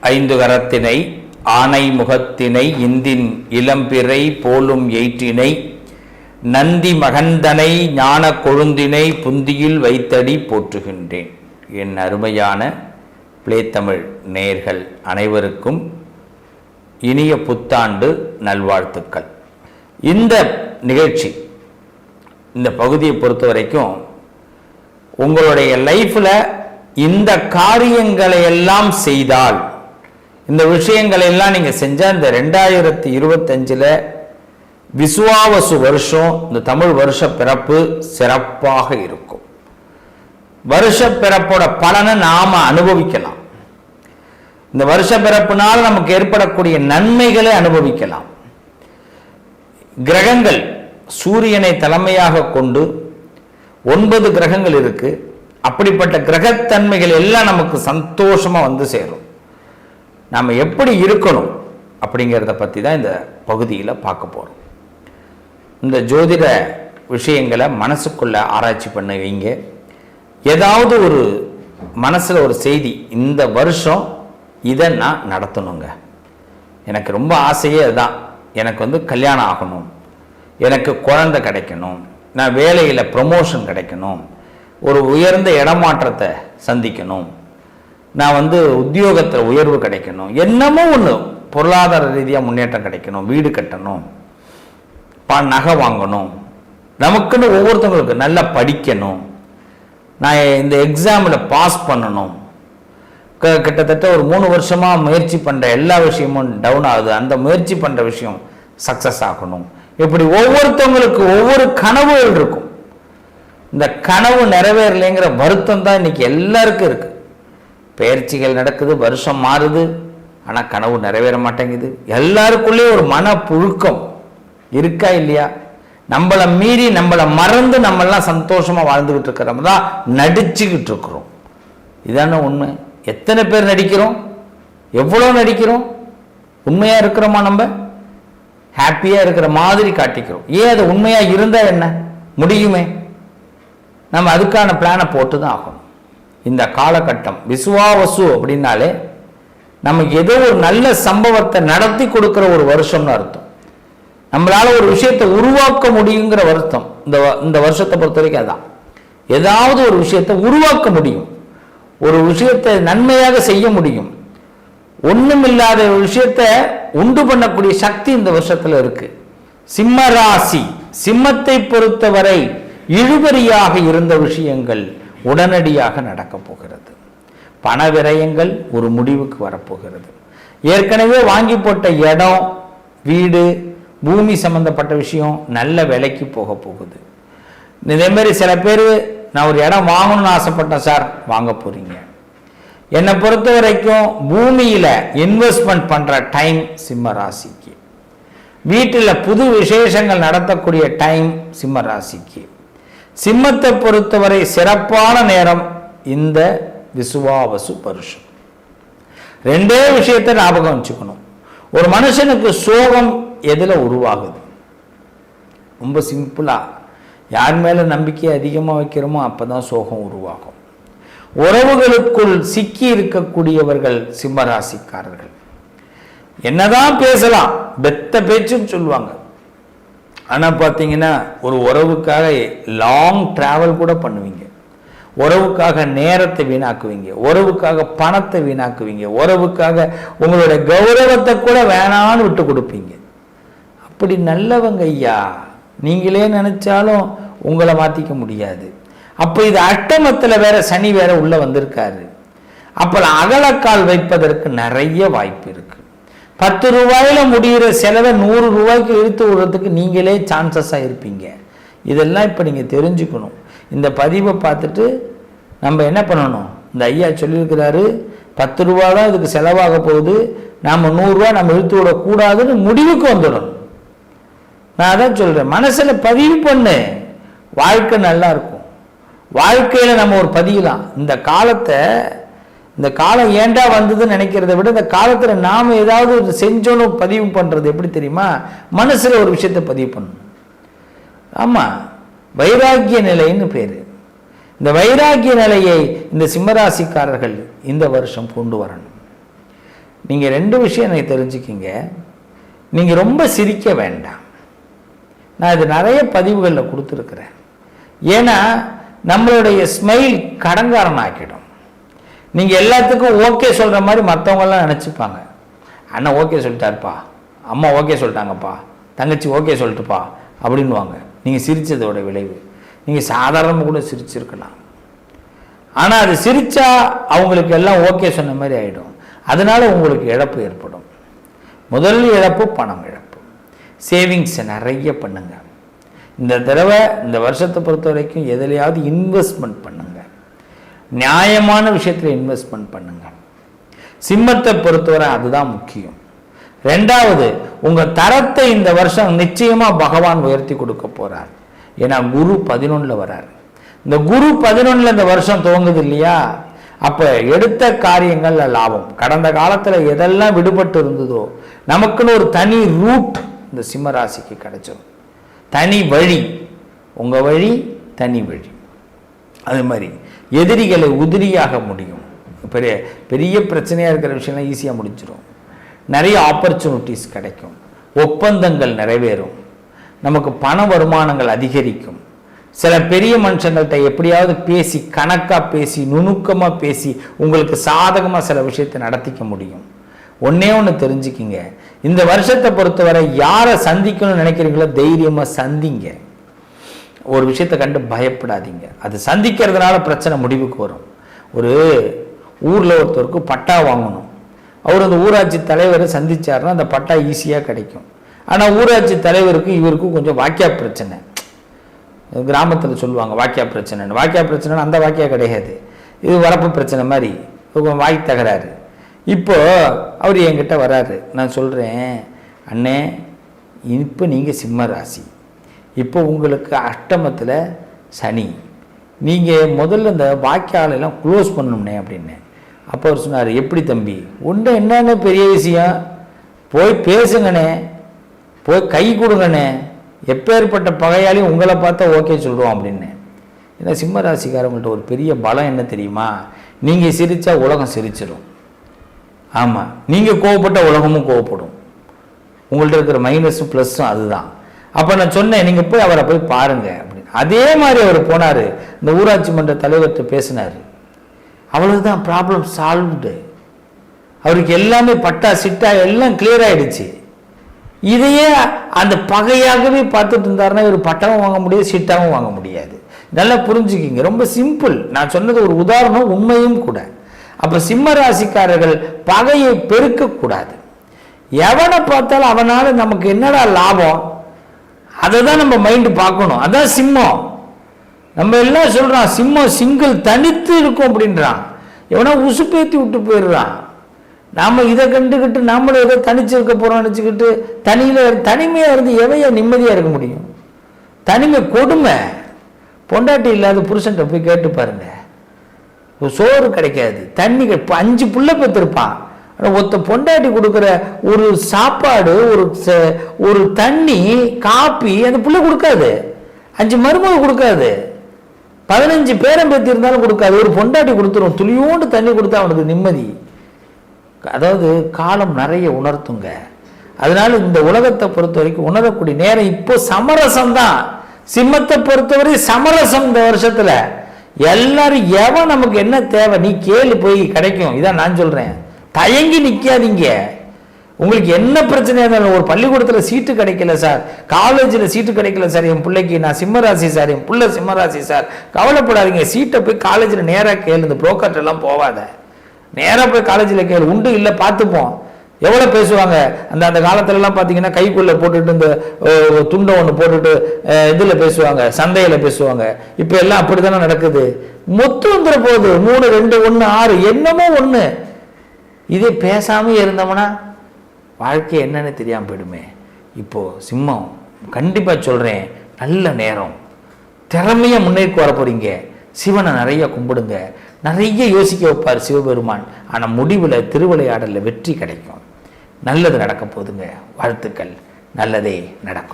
ஐந்து கரத்தினை ஆனை முகத்தினை இந்தின் இளம்பிறை போலும் எயிற்றினை நந்தி மகந்தனை ஞான கொழுந்தினை புந்தியில் வைத்தடி போற்றுகின்றேன். என் அருமையான பிளேத்தமிழ் நேர்கள் அனைவருக்கும் இனிய புத்தாண்டு நல்வாழ்த்துக்கள். இந்த நிகழ்ச்சி இந்த பகுதியை பொறுத்த வரைக்கும் உங்களுடைய லைஃப்பில் இந்த காரியங்களை எல்லாம் செய்தால் இந்த விஷயங்களை எல்லாம் நீங்கள் செஞ்சால் இந்த ரெண்டாயிரத்தி இருபத்தஞ்சில் விசுவாவசு வருஷம் இந்த தமிழ் வருஷ பிறப்பு சிறப்பாக இருக்கும். வருஷ பிறப்போட பலனை நாம அனுபவிக்கலாம். இந்த வருஷ பிறப்புனால் நமக்கு ஏற்படக்கூடிய நன்மைகளை அனுபவிக்கலாம். கிரகங்கள் சூரியனை தலைமையாக கொண்டு ஒன்பது கிரகங்கள் இருக்கு. அப்படிப்பட்ட கிரகத்தன்மைகள் எல்லாம் நமக்கு சந்தோஷமா வந்து சேரும். நாம் எப்படி இருக்கணும் அப்படிங்கிறத பற்றி தான் இந்த பகுதியில் பார்க்க போகிறோம் இந்த ஜோதிட விஷயங்களை மனசுக்குள்ளே ஆராய்ச்சி பண்ண வைங்க ஏதாவது ஒரு மனசில் ஒரு செய்தி இந்த வருஷம் இதை நான் நடத்தணுங்க. எனக்கு ரொம்ப ஆசையே அதுதான். எனக்கு வந்து கல்யாணம் ஆகணும். எனக்கு குழந்தை கிடைக்கணும். நான் வேலையில் ப்ரமோஷன் கிடைக்கணும். ஒரு உயர்ந்த இடமாற்றத்தை சந்திக்கணும். நான் வந்து உத்தியோகத்தில் உயர்வு கிடைக்கணும். என்னமோ ஒன்று பொருளாதார ரீதியாக முன்னேற்றம் கிடைக்கணும். வீடு கட்டணும். ப நகை வாங்கணும். நமக்குன்னு ஒவ்வொருத்தவங்களுக்கு நல்லா படிக்கணும். நான் இந்த எக்ஸாமில் பாஸ் பண்ணணும். க கிட்டத்தட்ட ஒரு மூணு வருஷமாக முயற்சி பண்ணுற எல்லா விஷயமும் டவுன் ஆகுது. அந்த முயற்சி பண்ணுற விஷயம் சக்ஸஸ் ஆகணும். இப்படி ஒவ்வொருத்தவங்களுக்கு ஒவ்வொரு கனவுகள் இருக்கும். இந்த கனவு நிறைவேறலைங்கிற வருத்தம் தான் இன்னைக்கு எல்லாருக்கும் இருக்குது பயிற்சிகள் நடக்குது வருஷம் மாறுது. ஆனால் கனவு நிறைவேற மாட்டேங்குது. எல்லாருக்குள்ளேயும் ஒரு மன புழுக்கம் இருக்கா இல்லையா? நம்மளை மீறி நம்மளை மறந்து நம்மெல்லாம் சந்தோஷமாக வாழ்ந்துக்கிட்டு இருக்கிறோம் தான் நடிச்சுக்கிட்டு இருக்கிறோம். இதான உண்மை. எத்தனை பேர் நடிக்கிறோம்? எவ்வளோ நடிக்கிறோம்? உண்மையாக இருக்கிறோமா நம்ம? ஹாப்பியாக இருக்கிற மாதிரி காட்டிக்கிறோம். ஏன் அது உண்மையாக இருந்தால் என்ன? முடியுமே. நம்ம அதுக்கான பிளானை போட்டு தான் ஆகணும். இந்த காலகட்டம். விசுவாவசு அப்படின்னாலே நமக்கு ஏதோ ஒரு நல்ல சம்பவத்தை நடத்தி கொடுக்குற ஒரு வருஷம்னு அர்த்தம். நம்மளால் ஒரு விஷயத்தை உருவாக்க முடியுங்கிற வருத்தம். இந்த வ- இந்த வருஷத்தை பொறுத்த வரைக்கும் அதான். ஏதாவது ஒரு விஷயத்தை உருவாக்க முடியும். ஒரு விஷயத்தை நன்மையாக செய்ய முடியும். ஒன்றுமில்லாத ஒரு விஷயத்தை உண்டு பண்ணக்கூடிய சக்தி இந்த வருஷத்தில் இருக்கு. சிம்ம ராசி. சிம்மத்தை பொறுத்தவரை இழுபறியாக இருந்த விஷயங்கள். உடனடியாக நடக்கப் போகிறது. பண விரயங்கள் ஒரு முடிவுக்கு வரப்போகிறது. ஏற்கனவே வாங்கி போட்ட இடம் வீடு பூமி சம்பந்தப்பட்ட விஷயம் நல்ல விலைக்கு போக போகுது. இதே மாதிரி சில பேர் நான் ஒரு இடம் வாங்கணும்னு ஆசைப்பட்டேன் சார் வாங்க போகிறீங்க என்னை பொறுத்த வரைக்கும் பூமியில் இன்வெஸ்ட்மெண்ட் பண்ணுற டைம் சிம்ம ராசிக்கு. வீட்டில் புது விசேஷங்கள் நடத்தக்கூடிய டைம் சிம்ம ராசிக்கு. சிம்மத்தை பொறுத்தவரை சிறப்பான நேரம் இந்த விசுவாவசு பருஷம். ரெண்டே விஷயத்தை ஞாபகம் வச்சுக்கணும். ஒரு மனுஷனுக்கு சோகம் எதில் உருவாகுது? ரொம்ப சிம்பிளா. யார் மேலே நம்பிக்கை அதிகமாக வைக்கிறோமோ அப்பதான் சோகம் உருவாகும். உறவுகளுக்குள் சிக்கி இருக்கக்கூடியவர்கள் சிம்மராசிக்காரர்கள் என்னதான் பேசலாம் பெத்த பேச்சுன்னு சொல்லுவாங்க. ஆனால் பார்த்தீங்கன்னா ஒரு உறவுக்காக லாங் டிராவல் கூட பண்ணுவீங்க. உறவுக்காக நேரத்தை வீணாக்குவீங்க. உறவுக்காக பணத்தை வீணாக்குவீங்க. உறவுக்காக உங்களோட கௌரவத்தை கூட வேணான்னு விட்டு கொடுப்பீங்க. அப்படி நல்லவங்க ஐயா நீங்களே நினைச்சாலும் உங்களை மாற்றிக்க முடியாது. அப்போ இது அட்டமத்தில் வேற சனி வேற உள்ளே வந்திருக்காரு. அப்போ அகலக்கால் வைப்பதற்கு நிறைய வாய்ப்பு இருக்கு. பத்து ரூபாயில் முடிகிற செலவை நூறு ரூபாய்க்கு இழுத்து விடுறதுக்கு நீங்களே சான்சஸாக இருப்பீங்க. இதெல்லாம் இப்போ நீங்கள் தெரிஞ்சுக்கணும். இந்த பதிவை பார்த்துட்டு நம்ம என்ன பண்ணணும்? இந்த ஐயா சொல்லியிருக்கிறாரு பத்து ரூபா தான் இதுக்கு செலவாக போகுது. நாம் நூறுரூவா நம்ம இழுத்து விடக்கூடாதுன்னு முடிவுக்கு வந்துடணும். நான் அதான் சொல்கிறேன் மனசில் பதிவு பண்ணு. வாழ்க்கை நல்லா இருக்கும். வாழ்க்கையில் நம்ம ஒரு பதியலாம் இந்த காலத்தை இந்த காலம் ஏண்டா வந்ததுன்னு நினைக்கிறத விட இந்த காலத்தில் நாம் ஏதாவது ஒரு செஞ்சோன்னு பதிவு பண்ணுறது எப்படி தெரியுமா? மனசில் ஒரு விஷயத்தை பதிவு பண்ணணும். ஆமாம் வைராக்கிய நிலைன்னு பேர். இந்த வைராக்கிய நிலையை இந்த சிம்மராசிக்காரர்கள் இந்த வருஷம் கொண்டு வரணும். நீங்கள் ரெண்டு விஷயம் எனக்கு தெரிஞ்சுக்கிங்க. நீங்கள் ரொம்ப சிரிக்க வேண்டாம். நான் இது நிறைய பதிவுகளில் கொடுத்துருக்குறேன். ஏன்னா நம்மளுடைய ஸ்மைல் கடங்காரன் ஆக்கிடும் நீங்கள் எல்லாத்துக்கும் ஓகே சொல்கிற மாதிரி மற்றவங்கெல்லாம் நினச்சிப்பாங்க. அண்ணன் ஓகே சொல்லிட்டாருப்பா. அம்மா ஓகே சொல்லிட்டாங்கப்பா. தங்கச்சி ஓகே சொல்லிட்டுப்பா. அப்படின்வாங்க நீங்கள் சிரித்ததோட விளைவு. நீங்கள் சாதாரணமாக கூட சிரிச்சிருக்கலாம். ஆனால் அது சிரித்தா அவங்களுக்கு எல்லாம் ஓகே சொன்ன மாதிரி ஆகிடும் அதனால் உங்களுக்கு இழப்பு ஏற்படும். முதல் இழப்பு பணம் இழப்பு. சேவிங்ஸை நிறைய பண்ணுங்க. இந்த தடவை இந்த வருஷத்தை பொறுத்த வரைக்கும் எதுலையாவது இன்வெஸ்ட்மெண்ட் பண்ணுங்க. நியாயமான விஷயத்தில் இன்வெஸ்ட்மெண்ட் பண்ணுங்க. சிம்மத்தை பொறுத்தவரை அதுதான் முக்கியம். ரெண்டாவது உங்கள் தரத்தை இந்த வருஷம் நிச்சயமாக பகவான் உயர்த்தி கொடுக்க போகிறார் ஏன்னா குரு பதினொன்றில் வரார். இந்த குரு பதினொன்றில் இந்த வருஷம் துவங்குது இல்லையா? அப்போ எடுத்த காரியங்கள் லாபம். கடந்த காலத்தில் எதெல்லாம் விடுபட்டு இருந்ததோ நமக்குன்னு ஒரு தனி ரூட் இந்த சிம்ம ராசிக்கு கிடைச்சிடும் தனி வழி. உங்கள் வழி தனி வழி. அது மாதிரி எதிரிகளை உதிரியாக முடியும். பெரிய பெரிய பிரச்சனையாக இருக்கிற விஷயம்லாம் ஈஸியாக முடிஞ்சிடும் நிறைய ஆப்பர்ச்சுனிட்டிஸ் கிடைக்கும். ஒப்பந்தங்கள் நிறைவேறும். நமக்கு பண வருமானங்கள் அதிகரிக்கும். சில பெரிய மனுஷங்கள்ட்ட எப்படியாவது பேசி கணக்காக பேசி நுணுக்கமாக பேசி உங்களுக்கு சாதகமாக சில விஷயத்தை நடத்திக்க முடியும். ஒன்றே ஒன்று தெரிஞ்சுக்கிங்க. இந்த வருஷத்தை பொறுத்தவரை யாரை சந்திக்கணும்னு நினைக்கிறீங்களோ தைரியமாக சந்திங்க. ஒரு விஷயத்தை கண்டு பயப்படாதீங்க. அது சந்திக்கிறதுனால பிரச்சனை முடிவுக்கு வரும். ஒரு ஊரில் ஒருத்தருக்கு பட்டா வாங்கணும். அவர் அந்த ஊராட்சி தலைவரை சந்திச்சாருன்னா அந்த பட்டா ஈஸியாக கிடைக்கும். ஆனால் ஊராட்சி தலைவருக்கு இவருக்கும் கொஞ்சம் வாக்கியா பிரச்சனை. கிராமத்தில் சொல்லுவாங்க வாக்கியா பிரச்சனைன்னு. வாக்கியா பிரச்சனைன்னு அந்த வாக்கியா கிடையாது. இது வரப்பு பிரச்சனை மாதிரி. வாய் தகராறு. இப்போ அவர் என்கிட்ட வராரு. நான் சொல்கிறேன் அண்ணே இப்போ நீங்கள் சிம்ம ராசி. இப்போ உங்களுக்கு அஷ்டமத்தில் சனி. நீங்கள் முதல்ல இந்த வாக்கியாலெல்லாம் க்ளோஸ் பண்ணணும்னே அப்படின்னு. அப்போ அவர் சொன்னார் எப்படி தம்பி? ஒன்று என்னென்ன பெரிய விஷயம்? போய் பேசுங்கண்ணே. போய் கை கொடுங்கண்ணே. எப்பேற்பட்ட பகையாலையும் உங்களை பார்த்தா ஓகே சொல்கிறோம் அப்படின்னு. ஏன்னா சிம்ம ராசிக்காரங்கள்ட்ட ஒரு பெரிய பலம் என்ன தெரியுமா? நீங்கள் சிரித்தா உலகம் சிரிச்சிடும் ஆமாம் நீங்கள் கோவப்பட்ட உலகமும் கோவப்படும். உங்கள்கிட்ட இருக்கிற மைனஸும் ப்ளஸ்ஸும் அதுதான். அப்போ நான் சொன்னேன் நீங்கள் போய் அவரை போய் பாருங்கள் அப்படின்னு. அதே மாதிரி அவர் போனார். இந்த ஊராட்சி மன்ற தலைவர்கிட்ட பேசினார். அவ்வளவுதான் ப்ராப்ளம் சால்வ்டு அவருக்கு எல்லாமே பட்டா சிட்டா எல்லாம் கிளியர் ஆகிடுச்சு இதையே அந்த பகையாகவே பார்த்துட்டு இருந்தாருன்னா இவர் பட்டாவும் வாங்க முடியாது சிட்டாவும் வாங்க முடியாது. நல்லா புரிஞ்சுக்கிங்க. ரொம்ப சிம்பிள் நான் சொன்னது ஒரு உதாரணம் உண்மையும் கூட. அப்போ சிம்ம ராசிக்காரர்கள் பகையை பெருக்கக்கூடாது. எவனை பார்த்தாலும் அவனால் நமக்கு என்னடா லாபம்? அதை தான் நம்ம மைண்டு பார்க்கணும். அதான் சிம்மம். நம்ம எல்லாம் சொல்கிறான் சிம்மம் சிங்கிள் தனித்து இருக்கும் அப்படின்றான். எவனா உசுப்பேத்தி விட்டு போயிடுறான். நாம் இதை கண்டுக்கிட்டு நாமளும் ஏதோ தனிச்சு இருக்க போறோம் நினச்சிக்கிட்டு தனியில் தனிமையாக இருந்து எவையா நிம்மதியாக இருக்க முடியும்? தனிமை கொடுமை. பொண்டாட்டி இல்லாத புருஷன்ட்ட போய் கேட்டு பாருங்க. சோறு கிடைக்காது. தண்ணி அஞ்சு புள்ள பெற்றிருப்பான். ஒருத்த பொண்டாட்டி கொடுக்குற ஒரு சாப்பாடு ஒரு ச- ஒரு தண்ணி காப்பி அந்த புள்ள கொடுக்காது. அஞ்சு மருமக கொடுக்காது. பதினஞ்சு பேரம் பேத்தி இருந்தாலும் கொடுக்காது. ஒரு பொண்டாட்டி கொடுத்துரும். துளியோண்டு தண்ணி கொடுத்தா அவனுக்கு நிம்மதி. அதாவது காலம் நிறைய உணர்த்துங்க. அதனால இந்த உலகத்தை பொறுத்த வரைக்கும் உணரக்கூடிய நேரம் இப்போ சமரசம் தான் சிம்மத்தை பொறுத்தவரை சமரசம் இந்த வருஷத்துல. எல்லாரும் எவன் நமக்கு என்ன தேவை? நீ கேளு போய் கிடைக்கும். இதான் நான் சொல்றேன். தயங்கி நிற்காதீங்க உங்களுக்கு என்ன பிரச்சனையாக இருந்தாலும் ஒரு பள்ளிக்கூடத்தில் சீட்டு கிடைக்கல சார். காலேஜில் சீட்டு கிடைக்கல சார். என் பிள்ளைக்கு நான் சிம்மராசி சார் என் பிள்ளை சிம்மராசி சார். கவலைப்படாதீங்க. சீட்டை போய் காலேஜில் நேராக கேளு. இந்த புரோக்கர்ட்டெல்லாம் போகாத நேராக போய் காலேஜில் கேளு. உண்டு இல்லை பார்த்துப்போம். எவ்வளோ பேசுவாங்க? அந்த அந்த காலத்துலலாம் பார்த்தீங்கன்னா கைக்குள்ளே போட்டுட்டு இந்த துண்டை ஒன்று போட்டுட்டு இதில் பேசுவாங்க. சந்தையில் பேசுவாங்க. இப்போ எல்லாம் அப்படி தானே நடக்குது. மொத்தம் வந்துட போகுது. மூணு ரெண்டு ஒன்று ஆறு என்னமோ ஒன்று இதே பேசாமல் இருந்தோம்னா வாழ்க்கை என்னன்னு தெரியாமல் போயிடுமே. இப்போது சிம்மம் கண்டிப்பாக சொல்கிறேன் நல்ல நேரம். திறமையாக முன்னேற்கு வர போகிறீங்க சிவனை நிறைய கும்பிடுங்க. நிறைய யோசிக்க வைப்பார் சிவபெருமான். ஆனால் முடிவில் திருவிளையாடலில் வெற்றி கிடைக்கும். நல்லது நடக்க போதுங்க வாழ்த்துக்கள். நல்லதே நடக்கும்.